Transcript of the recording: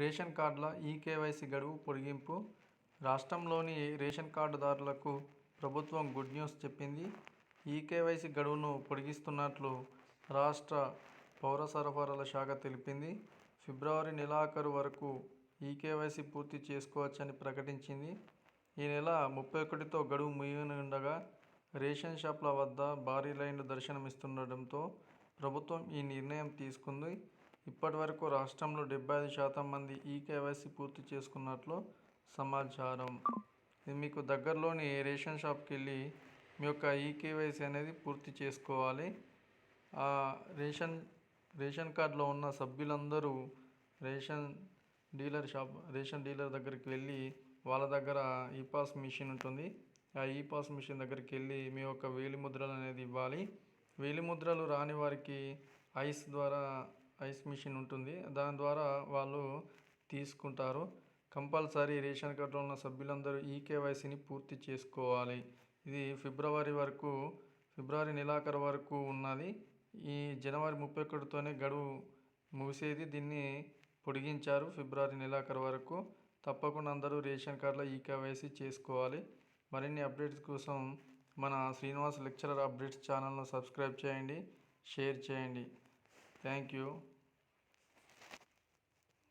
Ration కార్డుల eKYC గడువు పొడిగింపు. రాష్ట్రంలోని రేషన్ కార్డుదారులకు ప్రభుత్వం గుడ్ న్యూస్ చెప్పింది. ఈకేవైసీ గడువును పొడిగిస్తున్నట్లు రాష్ట్ర పౌర సరఫరాల శాఖ తెలిపింది. ఫిబ్రవరి నెలాఖరు వరకు ఈకేవైసీ పూర్తి చేసుకోవచ్చని ప్రకటించింది. ఈ నెల ముప్పై ఒకటితో గడువు ముగియనుండగా రేషన్ షాప్ల వద్ద భారీ లైన్లు దర్శనమిస్తుండటంతో ప్రభుత్వం ఈ నిర్ణయం తీసుకుంది. ఇప్పటి వరకు రాష్ట్రంలో డెబ్బై ఐదు శాతం మంది ఈ కేవైసీ పూర్తి చేసుకున్నట్లు సమాచారం. ఇది మీకు దగ్గరలోని రేషన్ షాప్కి వెళ్ళి మీ యొక్క ఈకేవైసీ అనేది పూర్తి చేసుకోవాలి. ఆ రేషన్ రేషన్ కార్డులో ఉన్న సభ్యులందరూ ration dealer shop ration dealer దగ్గరికి వెళ్ళి వాళ్ళ దగ్గర ఈ పాస్ మిషన్ ఉంటుంది. ఆ ఈ పాస్ మిషన్ దగ్గరికి వెళ్ళి మీ యొక్క వేలిముద్రలు అనేది ఇవ్వాలి. వేలిముద్రలు రాని వారికి ఐస్ ద్వారా ఐస్ మిషన్ ఉంటుంది. దాని ద్వారా వాళ్ళు తీసుకుంటారు. కంపల్సరీ రేషన్ కార్డులో ఉన్న సభ్యులందరూ ఈ కేవైసీని పూర్తి చేసుకోవాలి. ఇది ఫిబ్రవరి వరకు ఫిబ్రవరి నెలాఖరు వరకు ఉన్నది. ఈ జనవరి ముప్పై ఒకటితోనే గడువు ముగిసేది. దీన్ని పొడిగించారు ఫిబ్రవరి నెలాఖరు వరకు. తప్పకుండా అందరూ రేషన్ కార్డులో ఈ కేవైసీ చేసుకోవాలి. మరిన్ని అప్డేట్స్ కోసం మన శ్రీనివాస్ లెక్చరర్ అప్డేట్స్ ఛానల్ను సబ్స్క్రైబ్ చేయండి షేర్ చేయండి. Thank you.